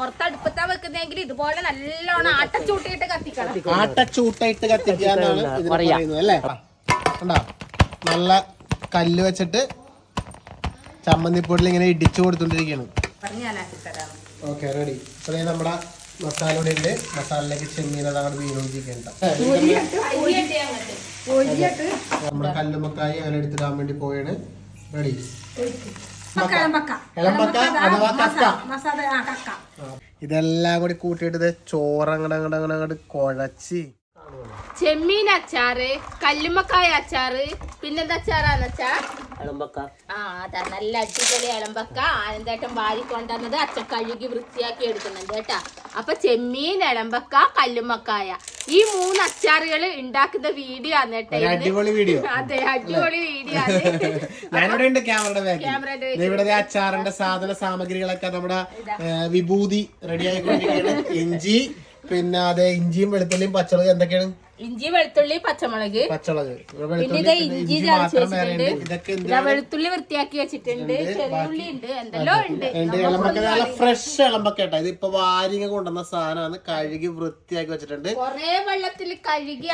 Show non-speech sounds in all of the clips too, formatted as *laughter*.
പുറത്തടുപ്പത്താ വെക്കുന്നെങ്കിൽ ഇതുപോലെ നല്ലോണം ആട്ടച്ചൂട്ടിയിട്ട് കത്തിക്കണം. ആട്ടച്ചൂട്ടായിട്ട് കത്തിക്കുക എന്നാണ് ഇതിന് പറയുന്നത് അല്ലേ? കണ്ടോ? നല്ല കല്ല് വെച്ചിട്ട് ചമ്മന്തിപ്പൊടിയിൽ ഇങ്ങനെ ഇടിച്ചു കൊടുത്തോണ്ടിരിക്കുകയാണ് പറഞ്ഞ് ഞാൻ ആക്കി തരാം. ഓക്കെ റെഡി അപ്പൊ ദേ നമ്മുടെ മസാല ഇവിടെ ഉണ്ട് മസാലയിലേക്ക് ചെമ്മീൻ അത് അങ്ങോട്ട് വീണോണ്ടിരിക്കണ്ട നമ്മുടെ കല്ലുമ്മക്കായി അങ്ങനെ എടുത്തിടാൻ വേണ്ടി പോയാണ് റെഡി ഇളമ്പക്ക അഥവാ കക്ക. ഇതെല്ലാം കൂടി കൂട്ടിയിട്ട് ചോറ് അങ്ങോട്ട് അങ്ങോട്ട് അങ്ങോട്ട് കുഴച്ച് ചെമ്മീൻ അച്ചാറ് കല്ലുമ്മക്കായ അച്ചാറ് പിന്നെന്താ അച്ചാറാന്ന് വെച്ചാ? ആ അതാ നല്ല അടിപൊളി ഇളമ്പക്ക ആനന്ദേട്ടൻ വാരിക്കൊണ്ടുവന്നത് അച്ഛൻ കഴുകി വൃത്തിയാക്കി എടുക്കുന്നുണ്ട് കേട്ടാ. അപ്പൊ ചെമ്മീൻ ഇളമ്പക്ക കല്ലുമ്മക്കായ. ഈ മൂന്ന് അച്ചാറുകൾ ഉണ്ടാക്കുന്ന വീഡിയോ ആണ് കേട്ടോ അടിപൊളി വീഡിയോ. അതെ അടിപൊളി വീഡിയോ ആണ്. *laughs* ഞാനിവിടെ ഉണ്ട് ക്യാമറയുടെ ബാക്കിൽ. ഇവിടെ അച്ചാറിന്റെ സാധന സാമഗ്രികളൊക്കെ നമ്മുടെ വിഭൂതി റെഡി ആയിക്കൊണ്ടിരിക്കുകയാണ് ഇഞ്ചി പിന്നെ അതെ ഇഞ്ചിയും വെളുത്തുള്ളിയും പച്ചമുളക് എന്തൊക്കെയാണ്? ഇഞ്ചി വെളുത്തുള്ളി പച്ചമുളക്. പച്ചമുളക്. പിന്നെ ഇഞ്ചി ഇഞ്ചി ചതച്ച് മാത്രം വേറെ ഉണ്ട്. വെച്ചിട്ടുണ്ട് ഇതൊക്കെ എന്ത് ഇതാ വെളുത്തുള്ളി വൃത്തിയാക്കി വെച്ചിട്ടുണ്ട്. ചെറിയുള്ളി ഉണ്ട്. എന്തെല്ലോ ഉണ്ട്. എന്റെ ഇളമ്പക്ക നല്ല ഫ്രഷ് ഇളമ്പൊക്കെ ഇത് ഇപ്പൊ വാരിങ്ങ കൊണ്ടുവന്ന സാധനമാണ്. കഴുകി വൃത്തിയാക്കി വെച്ചിട്ടുണ്ട്. കൊറേ വെള്ളത്തിൽ കഴുകി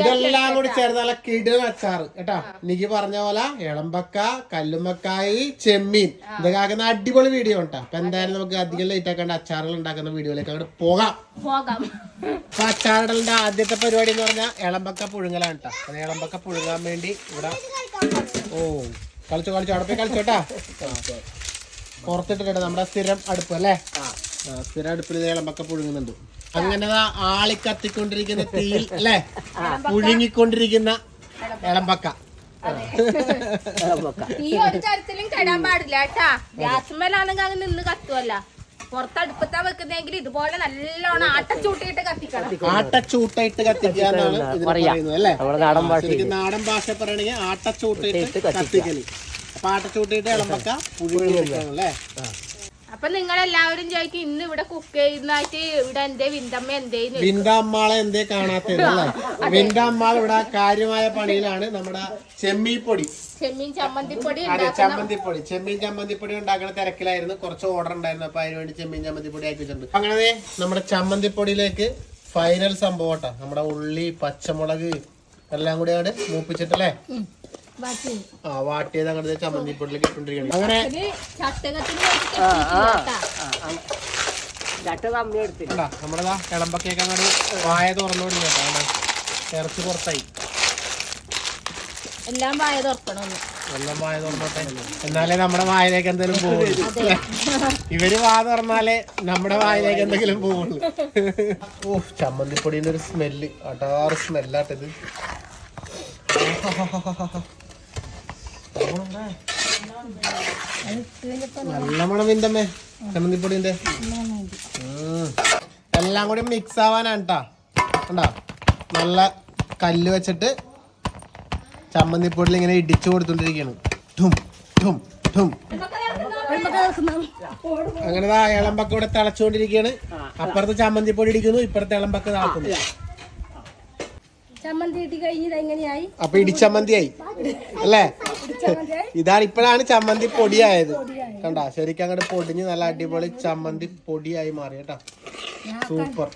ഇതെല്ലാം കൂടി ചേർന്ന് നല്ല കിടിലൻ അച്ചാറ് കേട്ടാ? എനിക്ക് പറഞ്ഞ പോലെ ഇളമ്പക്ക കല്ലുമ്മക്കായി ചെമ്മീൻ. ഇതൊക്കെ ആക്കുന്ന അടിപൊളി വീഡിയോ ഉണ്ടാ അപ്പൊ എന്തായാലും നമുക്ക് അധികം ലേറ്റ് ആക്കേണ്ട അച്ചാറുകൾ ഉണ്ടാക്കുന്ന വീഡിയോയിലേക്ക് അങ്ങോട്ട് പോകാം. പോകാം. അപ്പൊ അച്ചാറിടലിന്റെ ആദ്യത്തെ പരിപാടി എന്ന് പറഞ്ഞാൽ ഇളമ്പക്ക പുഴുങ്ങലാണ് കേട്ടോ ഇളമ്പക്ക പുഴുങ്ങാൻ വേണ്ടി ഇവിടെ ഓ കളിച്ചോ കളിച്ചോ. അവിടെ പോയി കളിച്ചോട്ടാ പുറത്തിട്ടിട്ട് നമ്മുടെ സ്ഥിരം അടുപ്പ് അല്ലേ? ആ, സ്ഥിരം അടുപ്പിൽ ഇളമ്പക്ക പുഴുങ്ങുന്നുണ്ട്. അങ്ങനെ ദാ ആളി കത്തിക്കൊണ്ടിരിക്കുന്ന തീയിൽ അല്ലേ? പുഴുങ്ങിക്കൊണ്ടിരിക്കുന്ന ഇളമ്പക്ക ഈ ഒരു തരത്തിലും കെടാൻ പാടില്ല കേട്ടാ ഗ്യാസ് മേലാണെങ്കിൽ അങ്ങനെ നിന്ന് കത്തുവല്ല. പുറത്തടുപ്പത്താ വെക്കുന്നെങ്കിൽ ഇതുപോലെ നല്ലോണം ആട്ടച്ചൂട്ടിയിട്ട് കത്തിക്കണം. ആട്ടച്ചൂട്ടായിട്ട് ഇതിന് പറയുന്നത് അല്ലേ? ശരിക്കും നാടൻ ഭാഷ പറയണെങ്കിൽ ആട്ടച്ചൂട്ടിട്ട് കത്തിക്കൽ. അപ്പൊ ആട്ടച്ചൂട്ടിട്ട് ഇളമ്പക്ക പുഴുങ്ങി അല്ലേ? അപ്പൊ നിങ്ങൾ എല്ലാവരും ചോദിക്കും ഇന്ന് ഇവിടെ കുക്ക് ചെയ്യുന്നതായിട്ട് ഇവിടെ എന്തേ വിന്തമ്മ എന്തേ വിന്താമ്മാളെ എന്തേ കാണാത്തത് അല്ലേ? ഇവിടെ കാര്യമായ പണിയിലാണ്. നമ്മുടെ ചെമ്മീപ്പൊടി. ചെമ്മീൻ ചമ്മന്തിപ്പൊടി അതെ ചമ്മന്തിപ്പൊടി. ചെമ്മീൻ ചമ്മന്തിപ്പൊടി ഉണ്ടാക്കുന്ന തിരക്കിലായിരുന്നു. കുറച്ച് ഓർഡർ ഉണ്ടായിരുന്നു. അപ്പൊ അതിന് വേണ്ടി ചെമ്മീൻ ചമ്മന്തിപ്പൊടി ആക്കി വെച്ചിട്ടുണ്ട്. അങ്ങനെ നമ്മുടെ ചമ്മന്തിപ്പൊടിയിലേക്ക് ഫൈനൽ സംഭവം കേട്ടോ. നമ്മുടെ ഉള്ളി പച്ചമുളക് എല്ലാം കൂടി അങ്ങോട്ട് മൂപ്പിച്ചിട്ടല്ലേ ആ വാട്ടിയത് അങ്ങനത്തെ ചമ്മന്തിപ്പൊടിയിലേക്ക് ഇട്ടുകൊണ്ടിരിക്കണം അങ്ങനെ ദാ കിളമ്പക്കേക്ക് അങ്ങോട്ട് വായ തുറന്നോടി കേട്ടോ അവിടെ ഇറച്ചി പുറത്തായി. എല്ലാം വായ തുറക്കണം എല്ലാം വായ തുറന്നോട്ടെ. എന്നാലേ നമ്മുടെ വായിലേക്ക് എന്തെങ്കിലും പോകുള്ളൂ ഇവർ വാ തുറന്നാലേ നമ്മുടെ വായിലേക്ക് എന്തെങ്കിലും പോകുള്ളൂ ഓ ചമ്മന്തിപ്പൊടിന്റെ ഒരു സ്മെല്ല്. അടാറ് സ്മെല്ലാട്ടത് നല്ല മണം വിന്തമ്മേ ചമ്മന്തിപ്പൊടിന്റെ. എല്ലാം കൂടി മിക്സ് ആവാനാണ് കേട്ടാ കണ്ടാ? നല്ല കല്ല് വെച്ചിട്ട് ചമ്മന്തിപ്പൊടിയിൽ ഇങ്ങനെ ഇടിച്ചു കൊടുത്തോണ്ടിരിക്കുകയാണ് ഠും ഠും അങ്ങനെ ദാ ഇളമ്പക്ക ഇവിടെ തിളച്ചുകൊണ്ടിരിക്കുകയാണ് അപ്പുറത്ത് ചമ്മന്തിപ്പൊടി ഇടിക്കുന്നു ഇപ്പുറത്തെ ഇളമ്പക്ക താക്കുന്നു ചമ്മന്തി ഇട്ടി കഴിഞ്ഞത് എങ്ങനെയായി അപ്പൊ ഇടിച്ചമ്മന്തിയായി. അല്ലേ? ഇതാണ് ഇപ്പോഴാണ് ചമ്മന്തി പൊടിയായത്. കണ്ടാ ശരിക്കും അങ്ങോട്ട് പൊടിഞ്ഞ് നല്ല അടിപൊളി ചമ്മന്തി പൊടിയായി മാറി കേട്ടാ. സൂപ്പർ.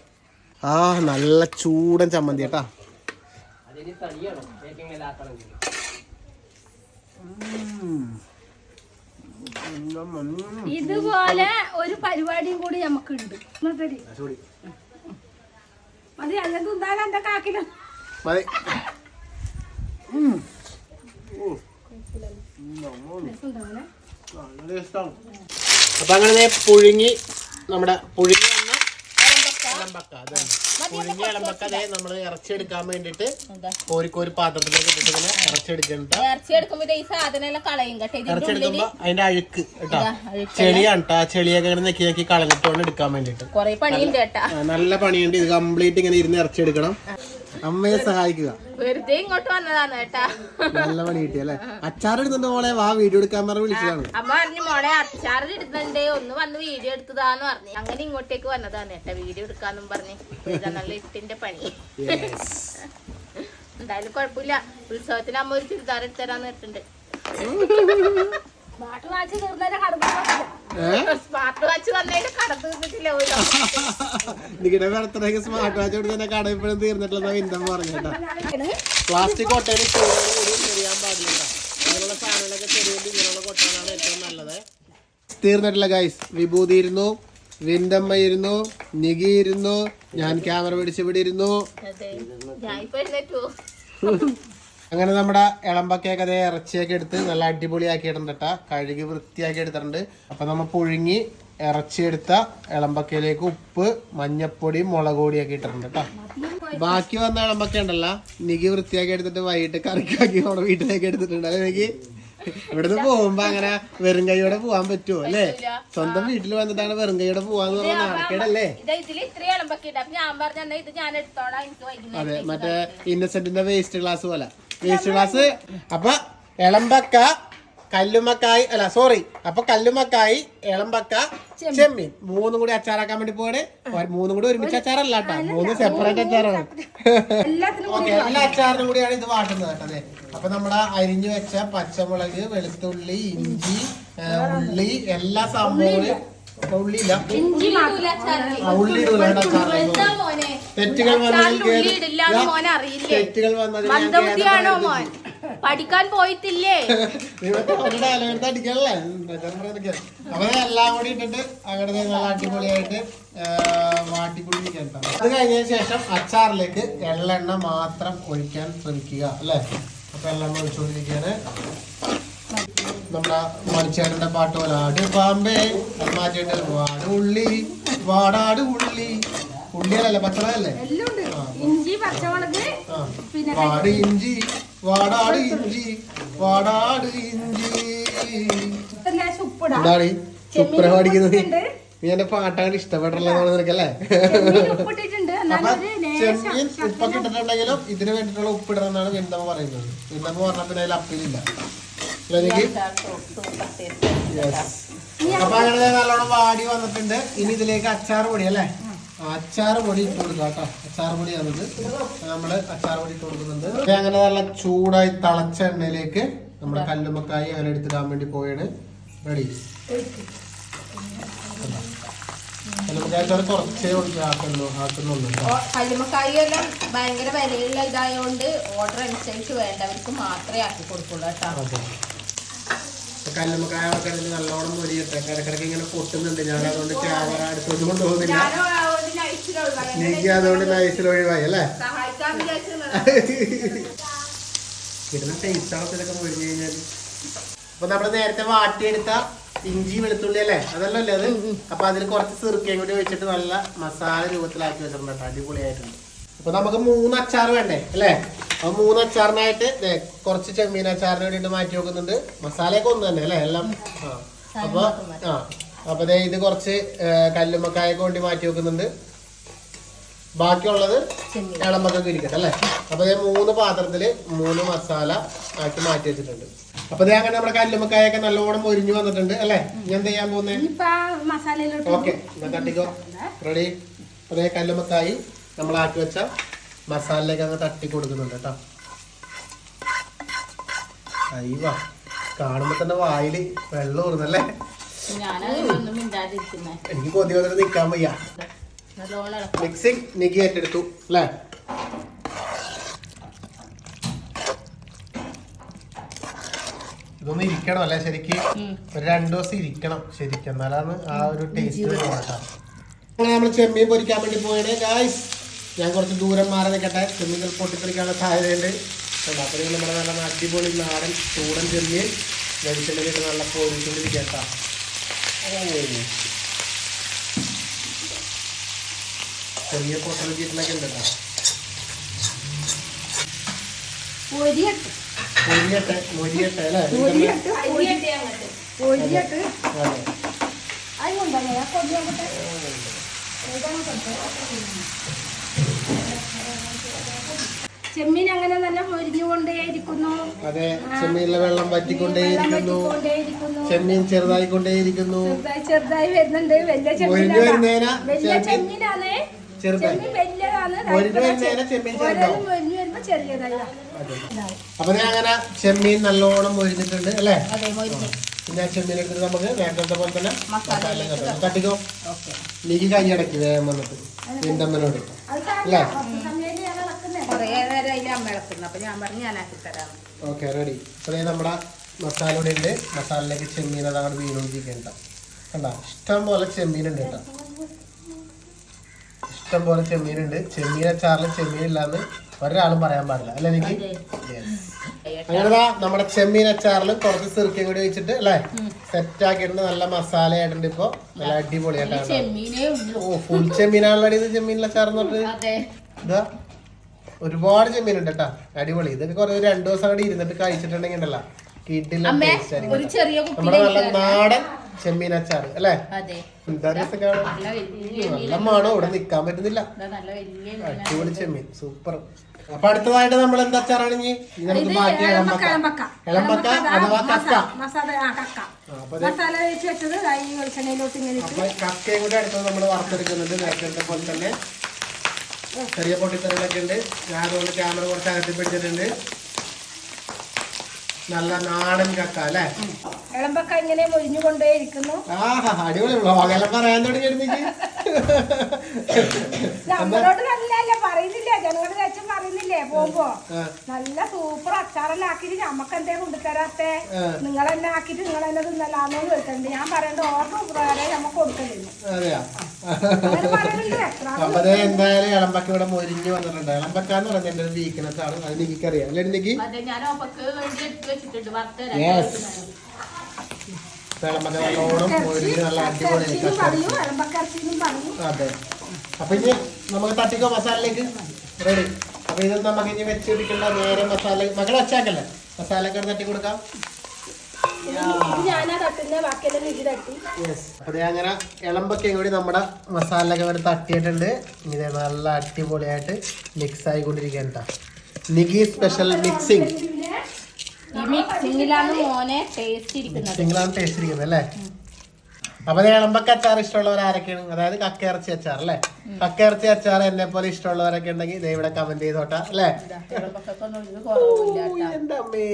ആ നല്ല ചൂടൻ ചമ്മന്തി കേട്ടാ. ഇതുപോലെ ഒരു പരിപാടിയും കൂടി നമുക്കുണ്ട്. മതി അല്ലെങ്കിൽ കാക്കിലും മതി. അപ്പൊ അങ്ങനെ പുഴുങ്ങി നമ്മുടെ പുഴുങ്ങി വന്ന ഇളമ്പക്ക അത് തന്നെ. പുഴുങ്ങിയ ഇളമ്പക്ക ദേ നമ്മൾ ഇറച്ചി എടുക്കാൻ വേണ്ടിട്ട് കോരിക്കോരി കോരി പാത്രത്തിലേക്ക് ഇട്ടിട്ട് ഇങ്ങനെ ഇറച്ചി എടുക്കുന്നുണ്ട് ഇറച്ചി എടുക്കുമ്പോ ഈ സാധനം എല്ലാം കളയും കേട്ടോ. ഇറച്ചി എടുക്കുമ്പോ അതിന്റെ അഴുക്ക് കേട്ടോ ചെളിയാണ് കേട്ടോ ആ ചെളിയൊക്കെ ഇങ്ങനെ നെക്കി നെക്കി കളഞ്ഞിട്ടോണ്ട് എടുക്കാൻ വേണ്ടിട്ട് കൊറേ പണിയുണ്ട് കേട്ടോ. നല്ല പണിയുണ്ട്. ഇത് കംപ്ലീറ്റ് ഇങ്ങനെ ഇരുന്ന് ഇറച്ചി എടുക്കണം അമ്മയെ സഹായിക്കുക. വെറുതെ ഇങ്ങോട്ട് വന്നതാണ് കേട്ടാ നല്ല പണി കിട്ടി അല്ലെ? അച്ചാറിടുന്നുണ്ട് മോളെ വാ വീഡിയോ എടുക്കാൻ പറഞ്ഞ് വിളിച്ചതാണ്. അമ്മ പറഞ്ഞു മോളെ അച്ചാറ് ഇടുന്നുണ്ട് ഒന്ന് വന്ന് വീഡിയോ എടുത്തതാന്ന് പറഞ്ഞു. അങ്ങനെ ഇങ്ങോട്ടേക്ക് വന്നതാണ് കേട്ടാ വീഡിയോ എടുക്കാന്നും പറഞ്ഞ്. നല്ല ഇട്ടിന്റെ പണി. എന്തായാലും കുഴപ്പമില്ല. ഉത്സവത്തിന് അമ്മ ഒരു ചുരിദാർ എടുത്തരാന്ന് കേട്ടിട്ടുണ്ട് *laughs* സ്മാർട്ട് വാച്ച് വന്നതിന് കട തീർന്നിട്ടില്ല ഒരു നിങ്ങളുടെ ബർത്ത്ഡേക്ക് സ്മാർട്ട് വാച്ച് കൊണ്ട് കട ഇപ്പോഴും തീർന്നിട്ടില്ലെന്നാ പ്ലാസ്റ്റിക് കൊട്ടയിൽ ചെറിയാൻ പാടില്ല. അങ്ങനെയുള്ള ഇങ്ങനെയുള്ള സാധനങ്ങളൊക്കെ ചെറിയുമ്പോൾ ഇങ്ങനെയുള്ള കൊട്ടകളാണ് ഏറ്റവും നല്ലത്. തീർന്നിട്ടില്ല ഗൈസ് വിഭൂതി ഇരുന്നു വിന്തമ്മ ഇരുന്നു നികി ഇരുന്നു ഞാൻ ക്യാമറ പിടിച്ച് ഇവിടെ ഇരുന്നു. *laughs* അങ്ങനെ നമ്മുടെ ഇളമ്പക്കയൊക്കെ അതേ ഇറച്ചിയൊക്കെ എടുത്ത് നല്ല അടിപൊളിയാക്കിയിട്ടുണ്ട് കേട്ടോ കഴുകി വൃത്തിയാക്കി എടുത്തിട്ടുണ്ട് അപ്പൊ നമ്മൾ പുഴുങ്ങി ഇറച്ചി എടുത്ത ഇളമ്പക്കയിലേക്ക് ഉപ്പ് മഞ്ഞപ്പൊടി മുളക് പൊടിയൊക്കെ ഇട്ടിട്ടുണ്ട് കേട്ടോ ബാക്കി വന്ന ഇളമ്പക്ക ഉണ്ടല്ലോ. നികി വൃത്തിയാക്കി എടുത്തിട്ട് വൈകിട്ട് കറിക്കാക്കി നമ്മുടെ വീട്ടിലേക്ക് എടുത്തിട്ടുണ്ട് അല്ലെ നികി ഇവിടുന്ന് പോകുമ്പോ അങ്ങനെ വെറും കൈയോടെ പോവാൻ പറ്റുമോ അല്ലേ? സ്വന്തം വീട്ടിൽ വന്നിട്ടാണ് വെറും കൈയോടെ പോവാന്ന് പറഞ്ഞ നടക്കേടല്ലേ അതെ മറ്റേ ഇന്നസെന്റിന്റെ വേസ്റ്റ് ഗ്ലാസ് പോലെ. ഗ്ലാസ് അപ്പൊ ഇളമ്പക്ക കല്ലുമ്മക്കായി അല്ല സോറി അപ്പൊ കല്ലുമ്മക്കായി ഇളമ്പക്ക ചെമ്മീൻ. മൂന്നും കൂടി അച്ചാറാക്കാൻ വേണ്ടി പോവാണ്. മൂന്നും കൂടി ഒരുമിച്ച് അച്ചാറല്ല കേട്ടോ. മൂന്ന് സെപ്പറേറ്റ് അച്ചാറാണ്. നല്ല ഓക്കെ എല്ലാ അച്ചാറിനും കൂടിയാണ് ഇത് വാട്ടുന്നത് കേട്ടോ അതെ അപ്പൊ നമ്മുടെ അരിഞ്ഞു വെച്ച പച്ചമുളക് വെളുത്തുള്ളി ഇഞ്ചി ഉള്ളി എല്ലാ സംഭവങ്ങളും ഉള്ളിയില്ല. തെറ്റുകൾ തെറ്റുകൾ വന്നതിൽ മോൻ? പഠിക്കാൻ പോയിട്ടില്ലേ? *laughs* അടിക്കണല്ലേ? അവനെ എല്ലാം കൂടി ഇട്ടിട്ട് അങ്ങനെ ദേ നല്ല അടിപൊളിയായിട്ട് വാട്ടിക്കൊണ്ടിരിക്കാൻ അത് കഴിഞ്ഞതിന് ശേഷം അച്ചാറിലേക്ക് എള്ളെണ്ണ മാത്രം ഒഴിക്കാൻ ശ്രമിക്കുക അല്ലേ? അപ്പൊ എല്ലാം ഒഴിച്ചുകൊണ്ടിരിക്കുകയാണ്. നമ്മുടെ മണിച്ചേട്ടന്റെ പാട്ട് പോലെ ആട് പാമ്പേ അത് മാറ്റിയിട്ട് വാട് ഉള്ളി വാടാട് ഉള്ളി. ഉള്ളിയല്ലേ പച്ചളല്ലേ എല്ലാം ഉണ്ട് ഇഞ്ചി പച്ചമുളക് പിന്നെ വാട് ഇഞ്ചി വാടാട് ഇഞ്ചി വാടാട് ഇഞ്ചി. എന്താണ് ഈ പാടിക്കുന്നത്? നീ എന്റെ പാട്ടാണ് ഇഷ്ടപ്പെട്ടുള്ളതാണ് നിനക്കല്ലേ അപ്പൊ ചെമ്മീൻ ഉപ്പൊക്കെ ഇട്ടിട്ടുണ്ടെങ്കിലും ഇതിന് വേണ്ടിയിട്ടുള്ള ഉപ്പിടണമെന്നാണ് വിന്തമ്മ പറയുന്നത്. വെന്തമ്മ പറഞ്ഞ പിന്നെ അതിൽ അപ്പീലില്ല. അപ്പൊ അങ്ങനെ നല്ലോണം വാടി വന്നിട്ടുണ്ട്. ഇനി ഇതിലേക്ക് അച്ചാർ പൊടി അല്ലേ? അച്ചാർ പൊടി ഇട്ട് കൊടുക്കുക കേട്ടോ. അച്ചാർ പൊടിയാണിത്. നമ്മൾ അച്ചാർ പൊടി ഇട്ട് കൊടുക്കുന്നുണ്ട്. അങ്ങനെ നല്ല ചൂടായി തളച്ച എണ്ണയിലേക്ക് നമ്മുടെ കല്ലുമ്മക്കായി അങ്ങനെ എടുത്തിടാൻ വേണ്ടി പോയാണ് റെഡി കല്ലുമ്മക്കായ അച്ചാർ കുറച്ചേ ആക്കുന്നു ആക്കുന്നുള്ളൂ കല്ലുമക്കായ കല്ലുമക്കായി എല്ലാം ഭയങ്കര വിലയുള്ള കൊണ്ട് ഓർഡർ അനുസരിച്ച് വേണ്ടവർക്ക് മാത്രമേ ആക്കി കൊടുക്കുള്ളൂ കേട്ടോ. കല്ലുമ്മക്കായ ഒക്കെ ആണെങ്കിൽ നല്ലോണം മൊരിയട്ടെ ഇടക്കിടക്ക് ഇങ്ങനെ പൊട്ടുന്നുണ്ട്. ഞാൻ അതുകൊണ്ട് ക്യാമറ അടുത്തോട്ട് കൊണ്ടുപോകുന്നില്ല എനിക്ക് അതുകൊണ്ട് നൈസിൽ ഒഴിവായി അല്ലേ? കിട്ടുന്ന ടേസ്റ്റ് ഇതൊക്കെ മൊഴിഞ്ഞു കഴിഞ്ഞാൽ അപ്പൊ നമ്മൾ നേരത്തെ വാട്ടിയെടുത്ത ഇഞ്ചി വെളുത്തുള്ളി അല്ലേ? അതല്ലോ അല്ലേ അത് അപ്പൊ അതിൽ കുറച്ച് സിറുക്കയും കൂടി വെച്ചിട്ട് നല്ല മസാല രൂപത്തിലാക്കി വെച്ചിട്ടുണ്ട് അടിപൊളിയായിട്ടുണ്ട്. അപ്പൊ നമുക്ക് മൂന്ന് അച്ചാർ വേണ്ടേ അല്ലേ? അപ്പൊ മൂന്ന് അച്ചാറിനായിട്ട് കുറച്ച് ചെമ്മീൻ അച്ചാറിന് വേണ്ടിയിട്ട് മാറ്റി വെക്കുന്നുണ്ട്. മസാലയൊക്കെ ഒന്ന് തന്നെ അല്ലേ? എല്ലാം ആ. അപ്പൊ ആ. അപ്പൊ ഇത് കുറച്ച് കല്ലുമ്മക്കായൊക്കെ വേണ്ടി മാറ്റി വെക്കുന്നുണ്ട്. ബാക്കിയുള്ളത് ഇളമ്പൊക്കെ ഇരിക്കട്ടെ അല്ലേ? അപ്പൊ ഞാൻ മൂന്ന് പാത്രത്തിൽ മൂന്ന് മസാല ആക്കി മാറ്റി വെച്ചിട്ടുണ്ട്. അപ്പൊ ദേ അങ്ങനെ നമ്മുടെ കല്ലുമ്മക്കായൊക്കെ നല്ലോണം ഒരിഞ്ഞു വന്നിട്ടുണ്ട് അല്ലേ? ഞാൻ എന്ത് ചെയ്യാൻ പോകുന്നേ? ഇനിയിപ്പോ ആ മസാലയിലോട്ട് ഓക്കെ തട്ടിക്കോ. റെഡി. അതെ കല്ലുമ്മക്കായി നമ്മൾ ആക്കി വെച്ച മസാലയിലേക്ക് അങ്ങ് തട്ടി കൊടുക്കുന്നുണ്ട് കേട്ടോ. അയ്യോ കാണുമ്പോ തന്നെ വായിൽ വെള്ളം ഊർന്നല്ലേ എനിക്ക് കൊതി വന്നിട്ട് നിക്കാൻ വയ്യ. മിക്സിങ് നികി ഏറ്റെടുത്തു അല്ലേ? ഇതൊന്നും ഇരിക്കണം അല്ലേ ശരിക്ക്? ഒരു രണ്ടു ദിവസം ഇരിക്കണം ശരിക്കും. എന്നാലാണ് ആ ഒരു ടേസ്റ്റ് വരുന്നത് അങ്ങനെ നമ്മൾ ചെമ്മീൻ പൊരിക്കാൻ വേണ്ടി പോയത് ഗായ്സ് ഞാൻ കുറച്ച് ദൂരം മാറി നിൽക്കട്ടെ ചെമ്മീൻ ചിലപ്പോൾ പൊട്ടിത്തെറിക്കാനുള്ള സാധ്യതയുണ്ട്. കണ്ടോ? അപ്പോൾ നിങ്ങൾ നമ്മുടെ നല്ല അടിപൊളി നാടൻ ചൂടൻ ചെമ്മീൻ വെളിച്ചെണ്ണയിലിട്ട് നല്ല പൊരിച്ചുകൊണ്ടിരിക്കുക കേട്ടോ. ചെറിയ പൊട്ടൽ ചീറ്റിലൊക്കെ ഉണ്ട് കേട്ടോ. പൊരിയട്ട്. മൊരിയട്ടെ മൊരിയട്ടെ അല്ലേ? അങ്ങോട്ട്. അതെ. അത് കൊണ്ടുവന്നോ കൊണ്ടുവന്നിട്ട് ചെമ്മീൻ അങ്ങനെ നല്ല പൊരിഞ്ഞുകൊണ്ടേയിരിക്കുന്നു അതെ ചെമ്മീനിലെ വെള്ളം വറ്റിക്കൊണ്ടേയിരിക്കുന്നു. ചെമ്മീൻ ചെറുതായി ചെറുതായി വരുന്നുണ്ട്. വലിയ ചെറുതായി വരുന്നേന വലിയ ചെമ്മീൻ ചെമ്മീനാണ്. ചെറുതായി. ചെമ്മീൻ വലിയതാണ്. ചെമ്മീൻ വരുമ്പോ ചെറിയതായി. അതെ. അപ്പൊ ഞാൻ അങ്ങനെ ചെമ്മീൻ നല്ലോണം മൊരിഞ്ഞിട്ടുണ്ട് അല്ലേ? പിന്നെ ചെമ്മീൻ എടുത്തിട്ട് നമുക്ക് നേരത്തെ പോലെ തന്നെ മസാല. തട്ടിക്കോ. നീക്കി കൈ അടക്കി വേഗം വന്നിട്ട് നിന്തമ്മനോട് അല്ലേ? കുറേ നേരം അതിൽ അമ്മ ഇളക്കുന്നു ഞാൻ പറഞ്ഞു ഞാനാക്കി തരാം. ഓക്കെ റെഡി അപ്പോൾ നമ്മുടെ മസാല ഇവിടെ ഉണ്ട് മസാലയിലേക്ക് ചെമ്മീൻ അതങ്ങോട്ട് വീണോണ്ടിരിക്കണ്ട കണ്ട? ഇഷ്ടം പോലെ ചെമ്മീൻ ഉണ്ട് കേട്ടോ. ഇഷ്ടം പോലെ ചെമ്മീൻ ഉണ്ട് ചെമ്മീൻ അച്ചാറിൽ ചെമ്മീൻ ഇല്ലാന്ന് ഒരാളും പറയാൻ പാടില്ല. അല്ലേ എനിക്ക് അങ്ങനെ നമ്മുടെ ചെമ്മീൻ അച്ചാറിൽ കുറച്ച് സിർക്കയും കൂടി വെച്ചിട്ട് അല്ലേ? സെറ്റ് ആക്കിയിട്ടുണ്ട് നല്ല മസാല ആയിട്ടുണ്ട് ഇപ്പൊ. നല്ല അടിപൊളിയായിട്ടാണ് ഓ ഫുൾ ചെമ്മീനാണല്ലോ ഇത് ചെമ്മീനിൽ അച്ചാർ എന്ന് പറഞ്ഞിട്ട് ഇതാ. ഒരുപാട് ചെമ്മീൻ ഉണ്ട് കേട്ടാ അടിപൊളി. ഇതൊക്കെ കുറെ രണ്ടു ദിവസം കൂടി ഇരുന്നിട്ട് കഴിച്ചിട്ടുണ്ടെങ്കിൽ ഉണ്ടല്ലോ. കിട്ടില്ല അമ്മേ ഒരു ചെറിയ നമ്മുടെ നല്ല നാടൻ ചെമ്മീൻ അച്ചാർ അല്ലേ? അതെ. എന്താ രസം നല്ല വലിയ നല്ല മണോ ഇവിടെ നിക്കാൻ പറ്റുന്നില്ല. അടിപൊളി ചെമ്മീൻ. സൂപ്പർ. അപ്പൊ അടുത്തതായിട്ട് നമ്മൾ എന്താ അച്ചാറാണെങ്കിൽ നമുക്ക് ബാക്കി ഇളമ്പക്ക അഥവാ കക്ക? കക്കയും കൂടെ അടുത്തത് നമ്മൾ വറുത്തെടുക്കുന്നുണ്ട് നേരത്തെ പോലെ തന്നെ. ചെറിയ പൊട്ടിത്തെറികളൊക്കെ ഉണ്ട് ഞാൻ അതുകൊണ്ട് ക്യാമറ കുറച്ച് അകത്തി പിടിച്ചിട്ടുണ്ട് നല്ല നാടൻ കക്ക അല്ലേ? ഇളമ്പക്ക ഇങ്ങനെ മൊരിഞ്ഞു കൊണ്ടേ ഇരിക്കുന്നു ആഹാ അടിപൊളി വ്ളോഗെല്ലാം പറയാൻ തുടങ്ങി നമ്മളോട് നല്ലല്ലേ പറയുന്നില്ലേ? ജനങ്ങളുടെ അച്ഛൻ പറയുന്നില്ലേ? പോകുമ്പോ ആ. നല്ല സൂപ്പർ അച്ചാറെല്ലാം ആക്കിയിട്ട് നമ്മക്ക് എന്തേ കൊണ്ടുതരാത്തെ നിങ്ങൾ നിങ്ങളെന്നെ ആക്കിയിട്ട് നിങ്ങൾ തന്നെ തിന്നലാന്നോ ചോദിക്കണ്ട് ഞാൻ പറയണ്ട ഓർഡർ പ്രകാരം ഞമ്മക്ക് കൊടുക്കലില്ല. അത് എന്തായാലും ഇളമ്പക്ക ഇവിടെ മൊരിഞ്ഞ് വന്നിട്ടുണ്ട്. ഇളമ്പക്ക എന്ന് പറയുന്നത് എന്റെ ഒരു വീക്ക്നെസ് ആണ്. അത് എനിക്കറിയാം. അല്ലേ എനിക്ക് വെച്ചിട്ടുണ്ട്. വറുത്ത് മൊരിഞ്ഞ് നല്ല അടിപൊളി അതെ. അപ്പൊ ഇനി നമുക്ക് തട്ടിക്കോ മസാലയിലേക്ക്? റെഡി അപ്പൊ ഇത് നമുക്ക് ഇനി വെച്ചിരിക്കേണ്ട നേരെ മസാല. മകളെ വെച്ചാക്കല്ലേ മസാല ഒക്കെ തട്ടി കൊടുക്കാം. ഇത് അപ്പൊ അങ്ങനെ ഇളമ്പൊക്കെ കൂടി നമ്മുടെ മസാലയൊക്കെ ഇവിടെ തട്ടിയിട്ടുണ്ട്. ഇനി ദേ നല്ല അടിപൊളിയായിട്ട് മിക്സ് ആയിക്കൊണ്ടിരിക്കാൻ കേട്ടോ നിഗി സ്പെഷ്യൽ മിക്സിംഗ് ഈ മിക്സിങ്ങിലാണ് മോനെ ടേസ്റ്റ് ഇരിക്കുന്നത്. മിക്സിംഗിലാണ് ടേസ്റ്റ് ഇരിക്കുന്നത് അല്ലേ? അപ്പൊ ഇളമ്പക്ക അച്ചാർ ഇഷ്ടമുള്ളവർ ആരൊക്കെയാണ്? അതായത് കക്കയിറച്ചി അച്ചാർ അല്ലേ? കക്കയിറച്ചി അച്ചാർ എന്നെ പോലെ ഇഷ്ടമുള്ളവരൊക്കെ ഉണ്ടെങ്കിൽ ദേ ഇവിടെ കമന്റ് ചെയ്തോട്ടെ അല്ലേ? എന്റെ അമ്മേ.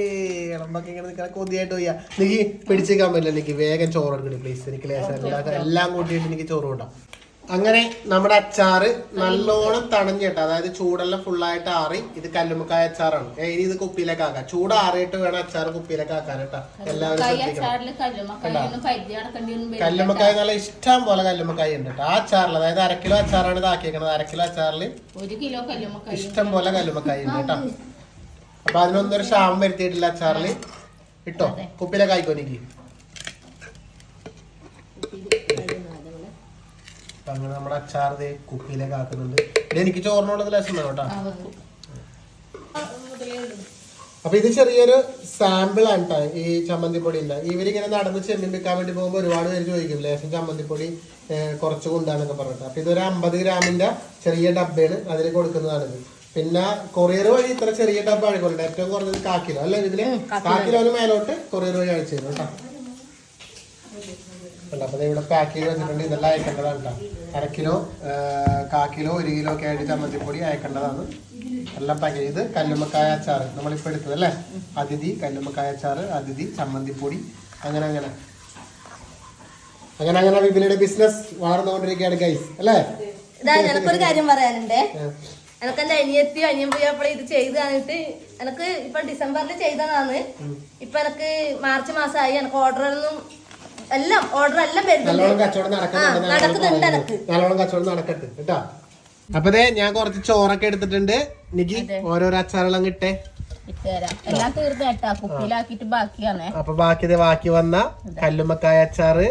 ഇളമ്പക്ക ഇങ്ങനെ നിൽക്കണ കൊതിയായിട്ട് പോയാ നീ പിടിച്ചേക്കാൻ പറ്റില്ല എനിക്ക് വേഗം ചോറ് എടുക്കണേ പ്ലീസ് എനിക്ക് ലേശം എല്ലാം എല്ലാം കൂട്ടിയിട്ട് എനിക്ക് ചോറ് കൊണ്ടാം അങ്ങനെ നമ്മുടെ അച്ചാറ് നല്ലോണം തണഞ്ഞിട്ട് അതായത് ചൂടെല്ലാം ഫുള്ളായിട്ട് ആറി ഇത് കല്ലുമുക്കായ അച്ചാറാണ്. ഇനി ഇത് കുപ്പിയിലേക്ക് ആക്കാം. ചൂട് ആറിയിട്ട് വേണം അച്ചാർ കുപ്പിയിലേക്ക് ആക്കാൻ കേട്ടോ. എല്ലാവരും ശ്രദ്ധിക്കണം. കല്ലുമ്മക്കായ നല്ല ഇഷ്ടം പോലെ കല്ലുമക്കായ ഉണ്ട് കേട്ടോ. ആ അച്ചാറിൽ അതായത് അര കിലോ അച്ചാറാണ് ഇതാക്കിയേക്കണത് അര കിലോ അച്ചാറിൽ ഒരു കിലോ കല്ലുമക്കായ ഇഷ്ടം പോലെ കല്ലുമക്കായ ഉണ്ട് കേട്ടോ. അപ്പൊ അതിനൊന്നും ഒരു ക്ഷാമം വരുത്തിയിട്ടില്ല അച്ചാറിൽ ഇട്ടോ? കുപ്പിയിലേക്ക് ആയിക്കോ എനിക്ക് അപ്പൊ അങ്ങനെ നമ്മുടെ അച്ചാർ ദേ കുപ്പിയിലേക്ക് ആക്കുന്നുണ്ട്. എനിക്ക് ചോറിനുള്ളത് വേണം കേട്ടോ? അപ്പൊ ഇത് ചെറിയൊരു സാമ്പിൾ ആണ് കേട്ടോ ഈ ചമ്മന്തിപ്പൊടി ഉണ്ട്. ഇവരിങ്ങനെ നടന്ന് ചെമ്മീൻ വിൽക്കാൻ വേണ്ടി പോകുമ്പോൾ ഒരുപാട് പേര് ചോദിക്കും ലേശം ചമ്മന്തിപ്പൊടി കുറച്ച് കൊണ്ടാന്നൊക്കെ പറഞ്ഞിട്ട്. അപ്പൊ ഇതൊരു അമ്പത് ഗ്രാമിന്റെ ചെറിയ ഡബ്ബയാണ് അതിൽ കൊടുക്കുന്നതാണിത്. പിന്നെ കൊറിയർ വഴി ഇത്ര ചെറിയ ഡബ്ബ ആണ് അയക്കുന്നുണ്ട് ഏറ്റവും കുറഞ്ഞത് കാക്കിലോ അല്ലെങ്കിൽ ഇതിൽ? കാക്കിലോന് മേലോട്ട് കൊറിയർ വഴി അയച്ചു തരും കേട്ടോ ഉണ്ട്. അപ്പൊ ഇവിടെ പാക്ക് ചെയ്ത് വെച്ചിട്ടുണ്ട്. ഇതെല്ലാം അയക്കേണ്ടതാണ് കേട്ടോ അര കിലോ കാ കിലോ ഒരു കിലോ ഒക്കെ ആയിട്ട് ചമ്മന്തിപ്പൊടി അയക്കേണ്ടതാണ്. എല്ലാം പാക്ക് ചെയ്ത് കല്ലുമ്മക്കായ അച്ചാറ് നമ്മളിപ്പോ എടുത്തത് അല്ലേ? അതിഥി കല്ലുമ്മക്കായ അച്ചാറ് അതിഥി ചമ്മന്തിപ്പൊടി അങ്ങനെ അങ്ങനെ. അങ്ങനെ അങ്ങനെ വിപിലിയുടെ ബിസിനസ് വളർന്നുകൊണ്ടിരിക്കുകയാണ് ഗൈസ് അല്ലേ? ഇതാ എനക്കൊരു കാര്യം പറയാനുണ്ട്. എനക്ക് എന്റെ അനിയത്തി അനിയൻ പോയപ്പോഴും ഇത് ചെയ്ത് തന്നിട്ട് എനക്ക് ഇപ്പൊ ഡിസംബറിൽ ചെയ്തതാണ് ഇപ്പൊ എനക്ക് മാർച്ച് മാസമായി. എനക്ക് ഓർഡർ ഒന്നും എല്ലാം ഓർഡർ എല്ലാം നല്ലോണം കച്ചവടം നടക്കുന്നുണ്ട് നടക്കുന്നുണ്ട് എനക്ക്. നല്ലോണം കച്ചവടം നടക്കട്ടെ കേട്ടോ? അപ്പൊ ഞാൻ കുറച്ച് ചോറൊക്കെ എടുത്തിട്ടുണ്ട്. നിജി ഓരോരോ അച്ചാറുകളും കിട്ടേ എല്ലാം തീർന്നു കേട്ടാ. ബാക്കിയാണേ. അപ്പൊ ബാക്കി ബാക്കി വന്ന കല്ലുമക്കായ അച്ചാറ്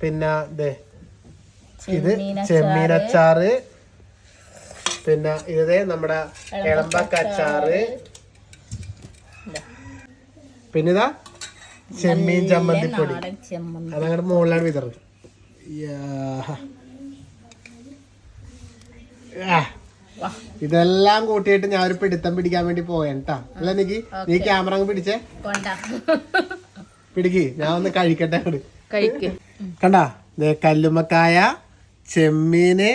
പിന്നെ ദേ ഇത് ചെമ്മീൻ അച്ചാറ്. പിന്നെ ഇത് നമ്മുടെ ഇളമ്പക്ക അച്ചാറ് പിന്നെ ഇതാ ചെമ്മീൻ ചമ്മന്തിപ്പൊടി. അതങ്ങോട്ട് മുകളിലാണ് വിതറുന്നത്. ഇതെല്ലാം കൂട്ടിയിട്ട് ഞാൻ ഒരു പിടുത്തം പിടിക്കാൻ വേണ്ടി പോയാൻ ട്ടാ. അല്ല നിക്ക് നീ ക്യാമറ അങ്ങ് പിടിച്ചേ? പിടിക്ക്. ഞാൻ ഒന്ന് കഴിക്കട്ടെ അങ്ങട്. കണ്ടാ? കല്ലുമ്മക്കായ ചെമ്മീന്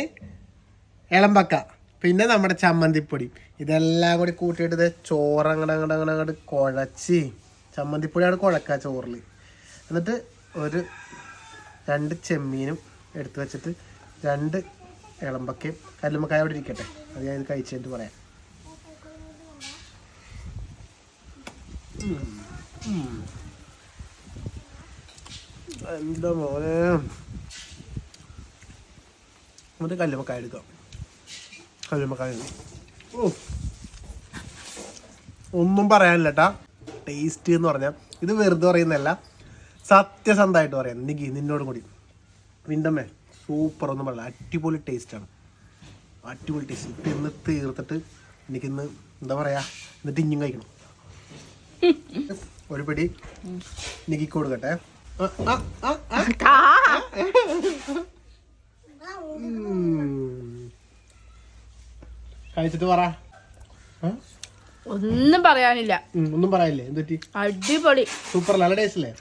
ഇളമ്പക്ക പിന്നെ നമ്മുടെ ചമ്മന്തിപ്പൊടി. ഇതെല്ലാം കൂടി കൂട്ടിയിട്ട് ചോറ് അങ്ങോട്ട് അങ്ങോട്ട് അങ്ങോട്ട് അങ്ങോട്ട് കുഴച്ച്. ചമ്മന്തിപ്പൊടി അവിടെ കുഴക്ക ചോറിൽ. എന്നിട്ട് ഒരു രണ്ട് ചെമ്മീനും എടുത്തു വെച്ചിട്ട് രണ്ട് ഇളമ്പക്കയും കല്ലുമ്മക്കായ അവിടെ ഇരിക്കട്ടെ. അത് ഞാൻ ഇത് കഴിച്ചിട്ട് പറയാം. എന്താ മോനെ? എന്നിട്ട് കല്ലുമ്മക്കായ എടുക്കാം. കല്ലുമ്മക്കായ. ഓ ഒന്നും പറയാനില്ല കേട്ടാ ടേസ്റ്റ് എന്ന് പറഞ്ഞാൽ ഇത് വെറുതെ പറയുന്നതല്ല സത്യസന്ധമായിട്ട് പറയാം. നിക്ക് നിന്നോടും കൂടി. വിണ്ടമ്മേ സൂപ്പർ ഒന്നും പറയില്ല. അടിപൊളി ടേസ്റ്റാണ് അടിപൊളി ടേസ്റ്റ് ഇപ്പം ഇന്ന് തീർത്തിട്ട് എനിക്കിന്ന് എന്താ പറയുക എന്നിട്ട് ഇഞ്ഞും കഴിക്കണം. ഒരു പിടി നിക്കി കൊടുക്കട്ടെ. കഴിച്ചിട്ട് പറ? ഒന്നും പറയാനില്ല. ഒന്നും പറയാനില്ലേ? എന്തുറ്റി അടിപൊളി. സൂപ്പർ നല്ല ടേസ്റ്റ് അല്ലേ?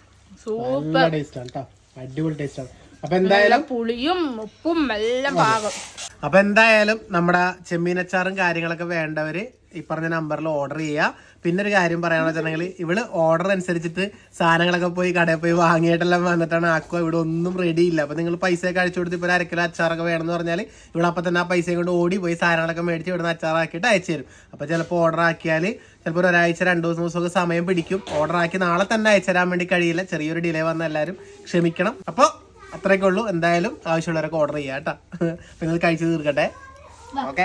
സൂപ്പർ. ടേസ്റ്റ് ആണ് കേട്ടോ അടിപൊളി ടേസ്റ്റ് ആണ്. അപ്പൊ എന്തായാലും പുളിയും ഉപ്പും എല്ലാം പാകം. അപ്പൊ എന്തായാലും നമ്മുടെ ചെമ്മീനച്ചാറും കാര്യങ്ങളൊക്കെ വേണ്ടവര് ഈ പറഞ്ഞ നമ്പറിൽ ഓർഡർ ചെയ്യുക പിന്നെ ഒരു കാര്യം പറയാന്ന് വെച്ചിട്ടുണ്ടെങ്കിൽ ഇവൾ ഓർഡർ അനുസരിച്ചിട്ട് സാധനങ്ങളൊക്കെ പോയി കടയിൽ പോയി വാങ്ങിയിട്ടെല്ലാം വന്നിട്ടാണ് ആക്കുക ഇവിടെ ഒന്നും റെഡി ഇല്ല. അപ്പൊ നിങ്ങൾ പൈസ ഒക്കെ അടിച്ചു കൊടുത്ത് ഇപ്പോൾ ഒരു അരക്കിലോ അച്ചാറൊക്കെ വേണമെന്ന് പറഞ്ഞാൽ ഇവിടെ അപ്പൊ തന്നെ ആ പൈസയും കൊണ്ട് ഓടി പോയി സാധനങ്ങളൊക്കെ മേടിച്ച് ഇവിടുന്ന് അച്ചാറാക്കിയിട്ട് അയച്ചു തരും. അപ്പൊ ചിലപ്പോൾ ഓർഡർ ആക്കിയാൽ ചിലപ്പോൾ ഒരു ഒരാഴ്ച രണ്ടു ദിവസം ദിവസമൊക്കെ സമയം പിടിക്കും. ഓർഡർ ആക്കി നാളെ തന്നെ അയച്ചു തരാൻ വേണ്ടി കഴിയില്ല. ചെറിയൊരു ഡിലേ വന്ന എല്ലാവരും ക്ഷമിക്കണം. അപ്പോൾ അത്രയൊക്കെ ഉള്ളൂ. എന്തായാലും ആവശ്യമുള്ളവരൊക്കെ ഓർഡർ ചെയ്യാം കേട്ടോ. നിങ്ങൾ കഴിച്ചു തീർക്കട്ടെ. ഓക്കെ